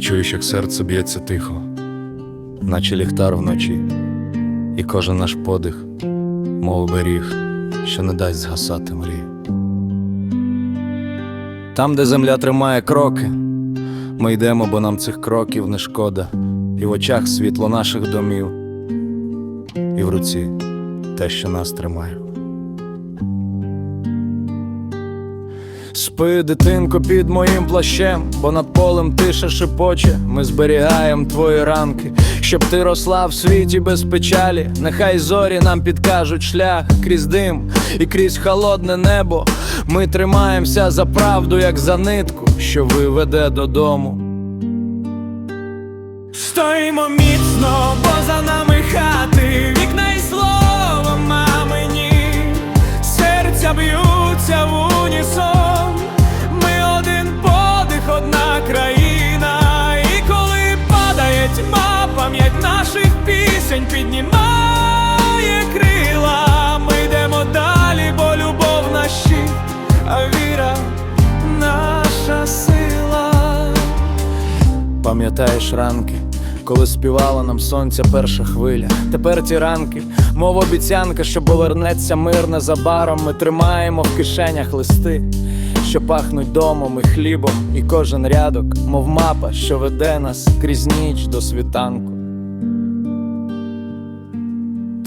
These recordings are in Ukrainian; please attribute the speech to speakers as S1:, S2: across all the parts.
S1: чуєш, як серце б'ється тихо, наче ліхтар вночі, і кожен наш подих, мов оберіг, що не дасть згасати мрії. Там, де земля тримає кроки, ми йдемо, бо нам цих кроків не шкода, і в очах світло наших домів, і в руці те, що нас тримає. Спи, дитинко, під моїм плащем, бо над полем тиша шепоче. Ми зберігаємо твої ранки, щоб ти росла в світі без печалі. Нехай зорі нам підкажуть шлях крізь дим і крізь холодне небо. Ми тримаємося за правду, як за нитку, що виведе додому.
S2: Стоїмо міцно, бо за нами хати,
S1: Пам'ятаєш ранки, коли співала нам сонця перша хвиля. Тепер ті ранки, мов обіцянка, що повернеться мир незабаром. Ми тримаємо в кишенях листи, що пахнуть домом і хлібом, і кожен рядок, мов мапа, що веде нас крізь ніч до світанку.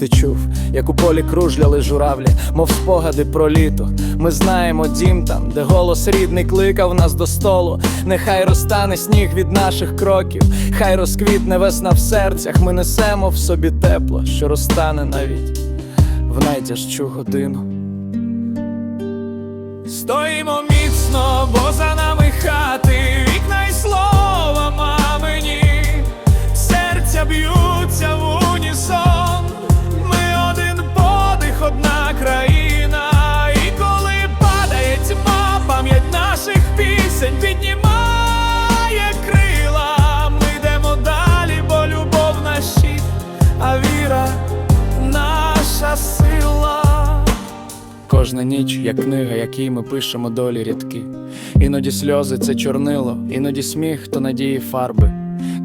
S1: Ти чув, як у полі кружляли журавлі, мов спогади про літо. Ми знаємо дім там, де голос рідний кликав нас до столу. Нехай розтане сніг від наших кроків, хай розквітне весна в серцях. Ми несемо в собі тепло, що розтане навіть в найтяжчу годину.
S2: Стоїмо міцно, бо за нами
S1: Кожна ніч, як книга, якій ми пишемо долі рідки. Іноді сльози це чорнило, іноді сміх, то надії фарби.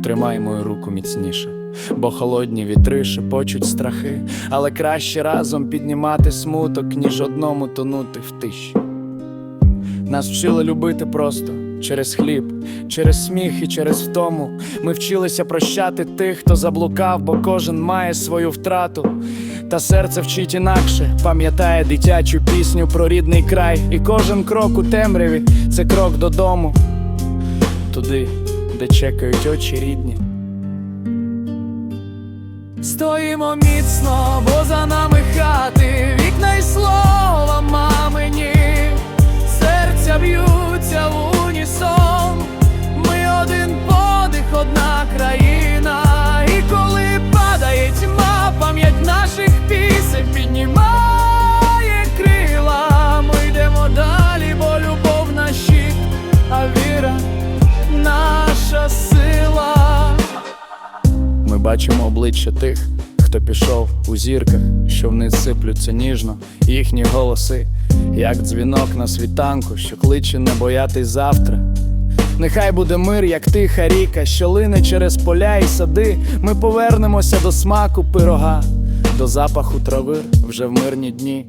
S1: Тримай мою руку міцніше, бо холодні вітри шепочуть страхи, але краще разом піднімати смуток, ніж одному тонути в тиші. Нас вчили любити просто через хліб, через сміх і через втому. Ми вчилися прощати тих, хто заблукав, бо кожен має свою втрату. Та серце вчить інакше, пам'ятає дитячу пісню про рідний край. І кожен крок у темряві це крок додому, туди, де чекають очі рідні.
S2: Стоїмо міцно, бо
S1: бачимо обличчя тих, хто пішов у зірках, що вниз сиплються ніжно, їхні голоси, як дзвінок на світанку, що кличе не боятись завтра. Нехай буде мир, як тиха ріка, що лине через поля і сади. Ми повернемося до смаку пирога, до запаху трави вже в мирні дні.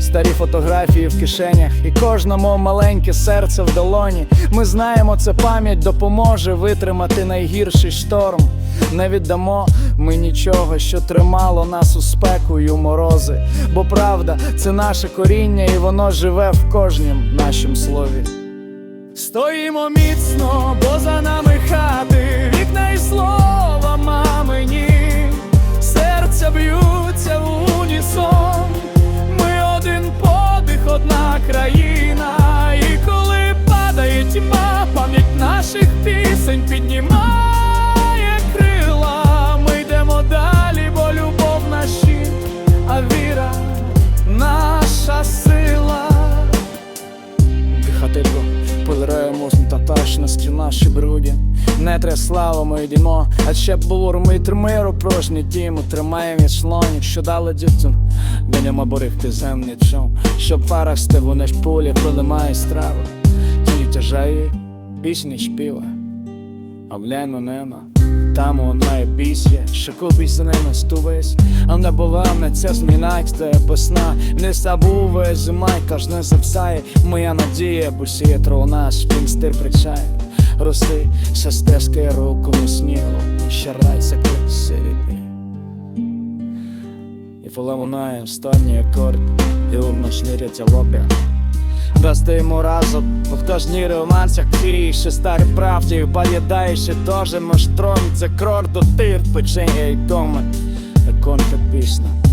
S1: Старі фотографії в кишенях, і кожному маленьке серце в долоні. Ми знаємо, це пам'ять допоможе витримати найгірший шторм. Не віддамо ми нічого, що тримало нас у спеку й морози. Бо правда, це наше коріння, і воно живе в кожнім нашім слові.
S2: Стоїмо міцно, бо за нами хати, вікна й слова мамині, серця б'ються в унісон, ми один подих, одна країна, і коли падає тьма, пам'ять наших пісень піднімає
S1: Полираємо таташ на стіна бруді. Не тре слава, ми йдемо, а ще було ми тримиру прожні діму, тримаємо від шлоні, що дали дітям. Ганямо борихти земні чом, щоб фарах вони ж пулі проливає страви. Ті тяжає, пісні співа, а в нема. Там одна є. Пісня, що купись не настувись, а не була не ця зміна, як стає весна, не забуває зима, й кожне запсає, моя надія, посіє труна, шпін стир причає, роси, ще стежки руку не сніло, і ще райся клик сирітний. І полемунає останній акорд, і урно шніряться лобі. Достаємо разом, бо хто ж ні романсах твій, ще старі правді, поїдає і теж наш це крор до тир, печення й дома, конка пісня.